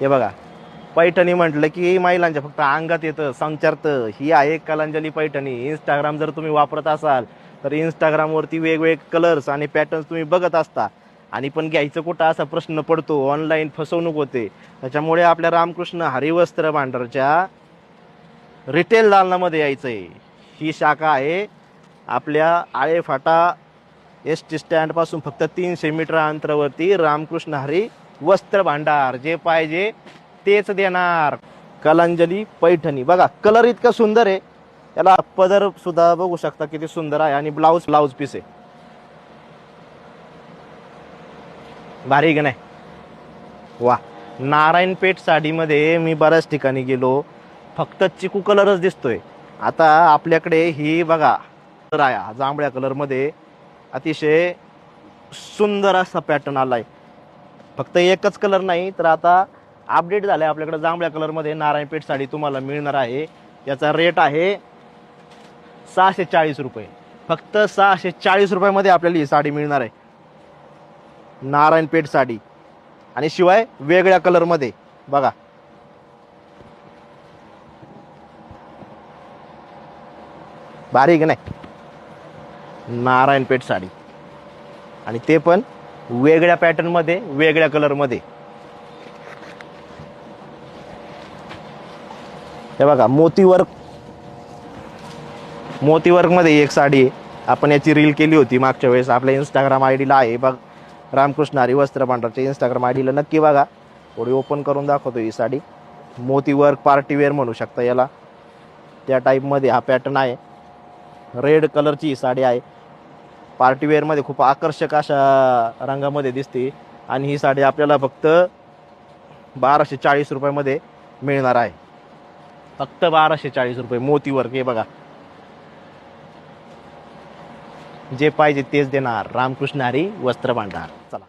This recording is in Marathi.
हे बघा पैठणी म्हटलं की महिलांच्या फक्त अंगात येतं संचारतं. ही आहे कलांजली पैठणी. इंस्टाग्राम जर तुम्ही वापरत असाल तर इंस्टाग्रामवरती वेगवेगळे कलर्स आणि पॅटर्न्स तुम्ही बघत असता. आणि पण घ्यायचं कुठं असा प्रश्न पडतो ऑनलाईन फसवणूक होते. त्याच्यामुळे आपल्या रामकृष्ण हरिवस्त्र भांडारच्या रिटेल दालनामध्ये यायचं आहे ही शाखा आहे आपल्या आळेफाटा एस टी स्टँडपासून फक्त तीनशे मीटर अंतरावरती रामकृष्ण हरी वस्त्र भांडार जे पाहिजे तेच देणार. कलांजली पैठणी. बघा कलर इतका सुंदर आहे. त्याला पदर सुद्धा बघू शकता किती सुंदर आहे आणि ब्लाऊज ब्लाऊज पीस आहे. भारी का नाही? वा. नारायणपेठ साडीमध्ये मी बऱ्याच ठिकाणी गेलो. फक्त चिकू कलरच दिसतोय. आता आपल्याकडे ही बघा कलर आहे जांभळ्या कलरमध्ये अतिशय सुंदर असा पॅटर्न आलाय. फक्त एकच कलर नाही तर आता अपडेट झालाय आपल्याकडे जांभळ्या कलरमध्ये नारायणपेठ साडी तुम्हाला मिळणार आहे. याचा रेट आहे सहाशे चाळीस रुपये. फक्त सहाशे चाळीस रुपयामध्ये आपल्याला ही साडी मिळणार आहे. नारायणपेठ साडी. आणि शिवाय वेगळ्या कलरमध्ये बघा. बारीक नाही. नारायणपेठ साडी. आणि ते पण वेगळ्या पॅटर्नमध्ये वेगळ्या कलरमध्ये हे बघा मोतीवर्क मोतीवर्कमध्ये एक साडी आहे. आपण याची रील केली होती मागच्या वेळेस. आपल्या इंस्टाग्राम आय डीला आहे. बघ रामकृष्ण हरी वस्त्र भांडारच्या इंस्टाग्राम आय डीला नक्की बघा. थोडी ओपन करून दाखवतो ही साडी. मोतीवर्क पार्टीवेअर म्हणू शकता याला. त्या टाईपमध्ये हा पॅटर्न आहे. रेड कलरची ही साडी आहे. पार्टीवेअरमध्ये खूप आकर्षक अशा रंगामध्ये दिसते. आणि ही साडी आपल्याला फक्त बाराशे चाळीस रुपयामध्ये मिळणार आहे. फक्त बाराशे चाळीस रुपये मोतीवर हे बघा. जे पाहिजे तेच देणार. रामकृष्ण हरी वस्त्र भांडार. चला.